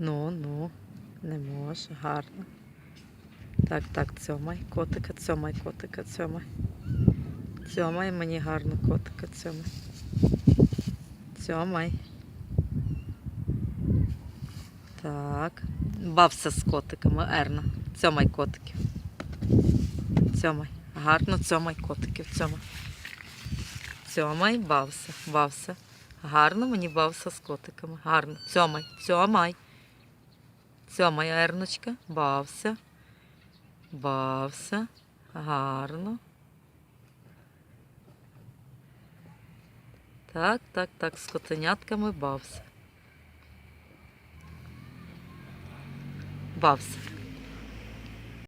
Ну, ну, не може, гарно. Так, так, цьомай, котика, цьомай, котика, цьомай. Цьомай мені гарно, котика, цьомай. Цьомай. Так. Бався з котиками, Ерна. Цьомай котиків. Цьомай. Гарно цьомай котиків, цьомай. Цьомай, бався, бався. Гарно мені бався з котиками. Гарно. Цьомай, цьомай. Цьомай, Ерночка, бався. Бався. Гарно. Так, так, так, з котенятками бався. Бався.